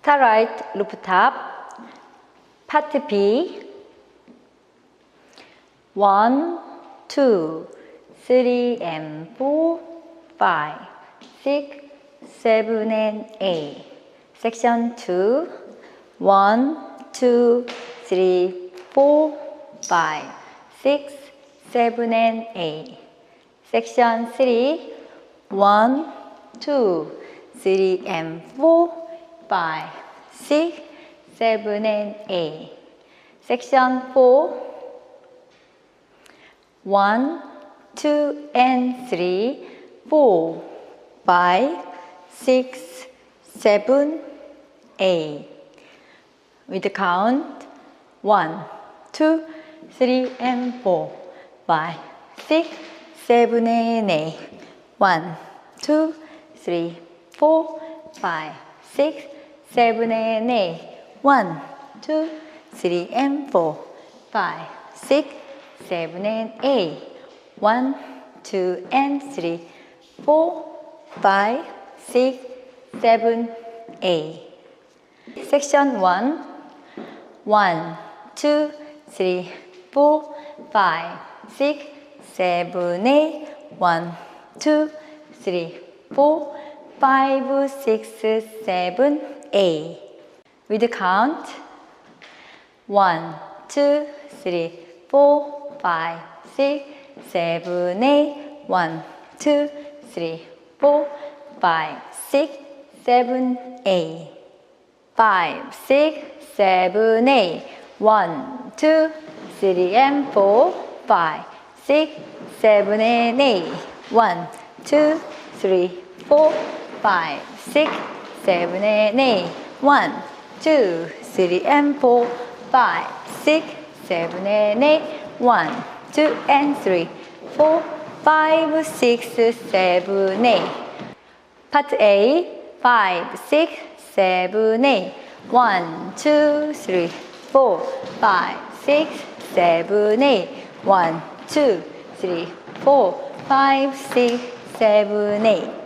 Starlight Rooftop Part B 1, 2, 3 and 4, 5, 6, 7 and 8 Section 2 1, 2, 3, 4, 5, 6, 7 and 8 Section 3 1, 2, 3 and 4, 5, 6, 7 and 8 Section 4 1, 2 and 3, 4, 5, 6, 7, 8 With the count 1, 2, 3 and 4, 5, 6, 7 and 8 1, 2, 3, 4, 5, 6, 7 and 8 1, 2, 3 and 4, 5, 6, 7 and 8 1, 2 and 3, 4, 5, 6, 7, 8 Section 1 1, 2, 3, 4, 5, 6, 7, 8 1, 2, 3, 4, 5, 6, 7, 8 With the count. 1, 2, 3, 4, 5, 6, 7, 8 1, 2, 3, 4, 5, 6, 7, 8 5, 6, 7, 8 1, 2, 3 and 4 5, 6, 7 and 8 1, 2, 3, 4 5, 6, 7 and 8 1, 2, 3 and 4 5, 6, 7 and 8 1, 2 and 3 4 5, 6, 7, 8 Part A 5, 6, 7, 8 1, 2, 3, 4 5, 6, 7, 8 1, 2, 3, 4 5, 6, 7, 8